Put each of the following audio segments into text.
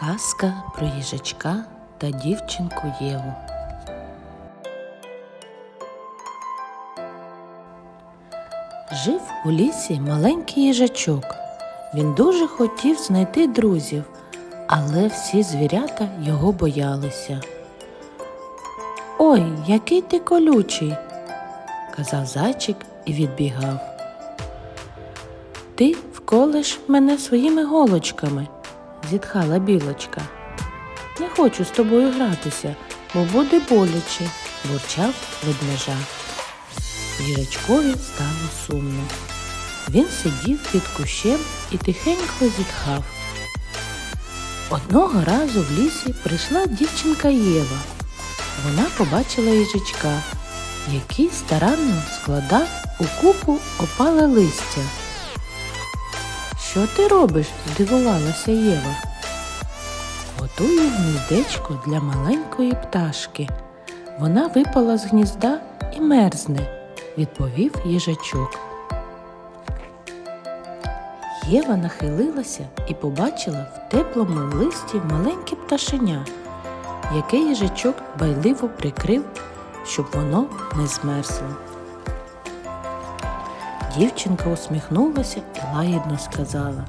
Казка про їжачка та дівчинку Єву. Жив у лісі маленький їжачок. Він дуже хотів знайти друзів, але всі звірята його боялися. Ой, який ти колючий, казав зайчик і відбігав. Ти вколиш мене своїми голочками, зітхала білочка. Не хочу з тобою гратися, бо буде боляче, бурчав ведмежа. Їжачкові стало сумно. Він сидів під кущем і тихенько зітхав. Одного разу в лісі прийшла дівчинка Єва. Вона побачила їжачка, який старанно складав у купу опале листя. Що ти робиш? здивувалася Єва. Готую гніздечко для маленької пташки. Вона випала з гнізда і мерзне, відповів їжачок. Єва нахилилася і побачила в теплому листі маленьке пташеня, яке їжачок байливо прикрив, щоб воно не змерзло. Дівчинка усміхнулася і лагідно сказала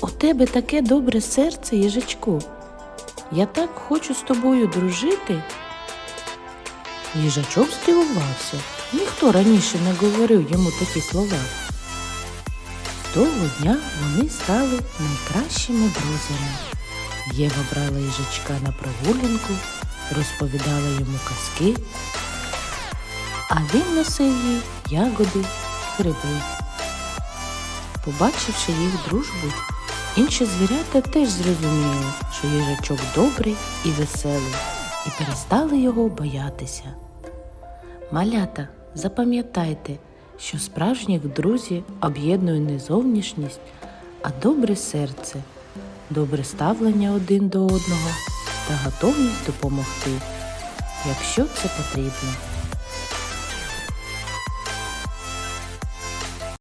У тебе таке добре серце, їжачку. Я так хочу з тобою дружити. Їжачок здивувався. Ніхто раніше не говорив йому такі слова. З того дня вони стали найкращими друзями. Єва брала їжачка на прогулянку, розповідала йому казки, а він носив їй ягоди, гриби. Побачивши їх дружбу, інші звірята теж зрозуміли, що їжачок добрий і веселий, і перестали його боятися. Малята, запам'ятайте, що справжніх друзів об'єднує не зовнішність, а добре серце, добре ставлення один до одного та готовність допомогти, якщо це потрібно.